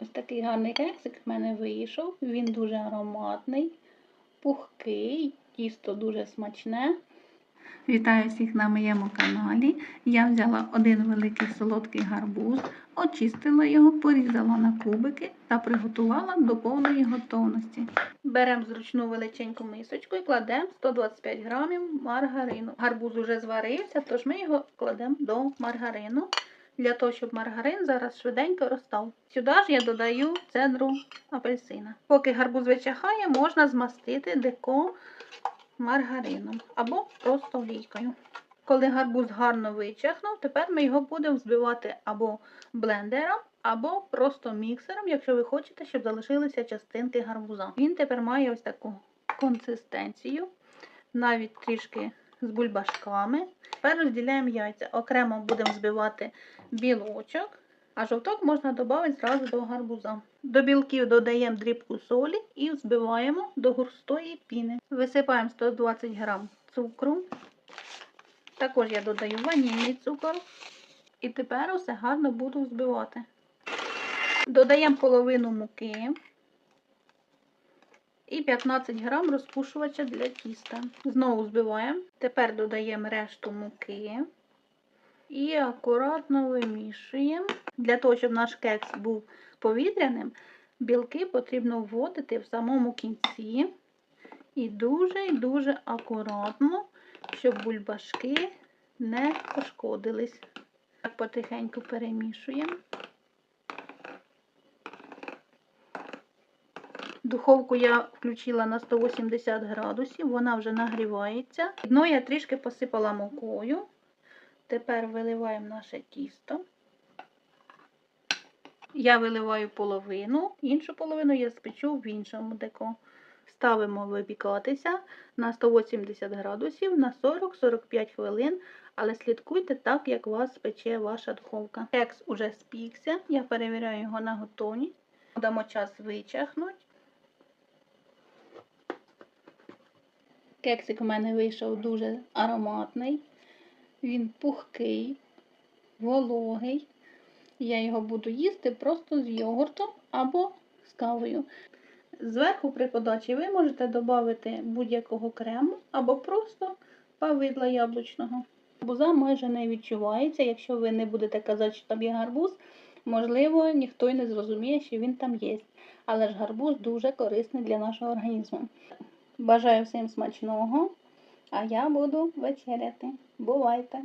Ось такий гарний кексик в мене вийшов. Він дуже ароматний, пухкий, тісто дуже смачне. Вітаю всіх на моєму каналі. Я взяла один великий солодкий гарбуз, очистила його, порізала на кубики та приготувала до повної готовності. Беремо зручну величеньку мисочку і кладемо 125 грамів маргарину. Гарбуз уже зварився, тож ми його кладемо до маргарину. Для того, щоб маргарин зараз швиденько розстав. Сюди ж я додаю цедру апельсина. Поки гарбуз вичахає, можна змастити деко маргарином або просто олійкою. Коли гарбуз гарно вичахнув, тепер ми його будемо збивати або блендером, або просто міксером, якщо ви хочете, щоб залишилися частинки гарбуза. Він тепер має ось таку консистенцію, навіть трішки з бульбашками. Тепер розділяємо яйця. Окремо будемо збивати білочок, а жовток можна додати зразу до гарбуза. До білків додаємо дрібку солі і взбиваємо до густої піни. Висипаємо 120 г цукру. Також я додаю ванільний цукор. І тепер усе гарно буду взбивати. Додаємо половину муки і 15 грам розпушувача для тіста. Знову збиваємо. Тепер додаємо решту муки і акуратно вимішуємо. Для того, щоб наш кекс був повітряним, білки потрібно вводити в самому кінці. І дуже і дуже акуратно, щоб бульбашки не пошкодились. Так потихеньку перемішуємо. Духовку я включила на 180 градусів, вона вже нагрівається. Дно я трішки посипала мукою. Тепер виливаємо наше тісто. Я виливаю половину, іншу половину я спечу в іншому деко. Ставимо випікатися на 180 градусів на 40-45 хвилин, але слідкуйте так, як вас пече ваша духовка. Кекс уже спікся, я перевіряю його на готовність. Дамо час вичахнути. Кексик у мене вийшов дуже ароматний, він пухкий, вологий. Я його буду їсти просто з йогуртом або з кавою. Зверху при подачі ви можете додати будь-якого крему або просто павидла яблучного. Гарбуза майже не відчувається, якщо ви не будете казати, що там є гарбуз, можливо, ніхто й не зрозуміє, що він там є. Але ж гарбуз дуже корисний для нашого організму. Бажаю всім смачного, а я буду вечеряти. Бувайте!